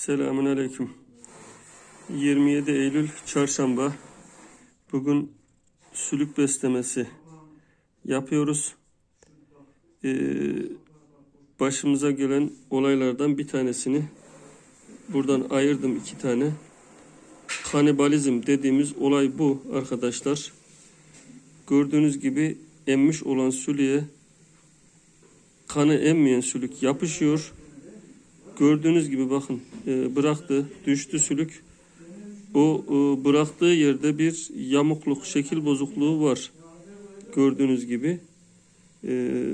Selamun Aleyküm. 27 Eylül Çarşamba. Bugün sülük beslemesi yapıyoruz. Ee, başımıza gelen olaylardan bir tanesini buradan ayırdım iki tane. Kanibalizm dediğimiz olay bu arkadaşlar. Gördüğünüz gibi emmiş olan sülüye kanı emmeyen sülük yapışıyor. Gördüğünüz gibi bakın e, bıraktı, düştü sülük. O e, bıraktığı yerde bir yamukluk, şekil bozukluğu var. Gördüğünüz gibi. E,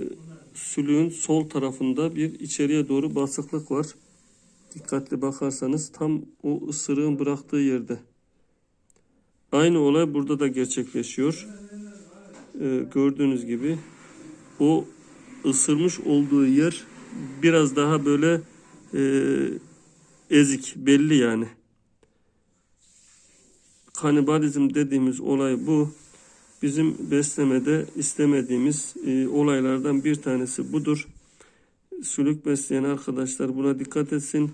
sülüğün sol tarafında bir içeriye doğru basıklık var. Dikkatli bakarsanız tam o ısırığın bıraktığı yerde. Aynı olay burada da gerçekleşiyor. E, gördüğünüz gibi o ısırmış olduğu yer biraz daha böyle ezik belli yani. Kanibalizm dediğimiz olay bu. Bizim beslemede istemediğimiz e, olaylardan bir tanesi budur. Sülük besleyen arkadaşlar buna dikkat etsin.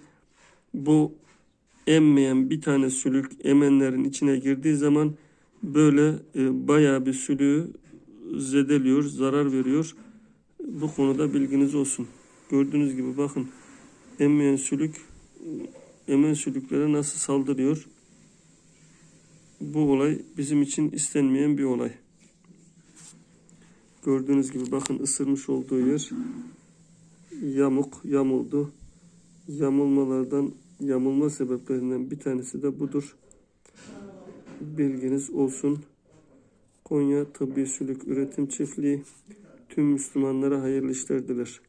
Bu emmeyen bir tane sülük emenlerin içine girdiği zaman böyle e, bayağı bir sülüğü zedeliyor, zarar veriyor. Bu konuda bilginiz olsun. Gördüğünüz gibi bakın emmeyen sülük emen sülüklere nasıl saldırıyor. Bu olay bizim için istenmeyen bir olay. Gördüğünüz gibi bakın ısırmış olduğu yer yamuk, yamuldu. Yamulmalardan, yamulma sebeplerinden bir tanesi de budur. Bilginiz olsun. Konya Tıbbi Sülük Üretim Çiftliği tüm Müslümanlara hayırlı işler diler.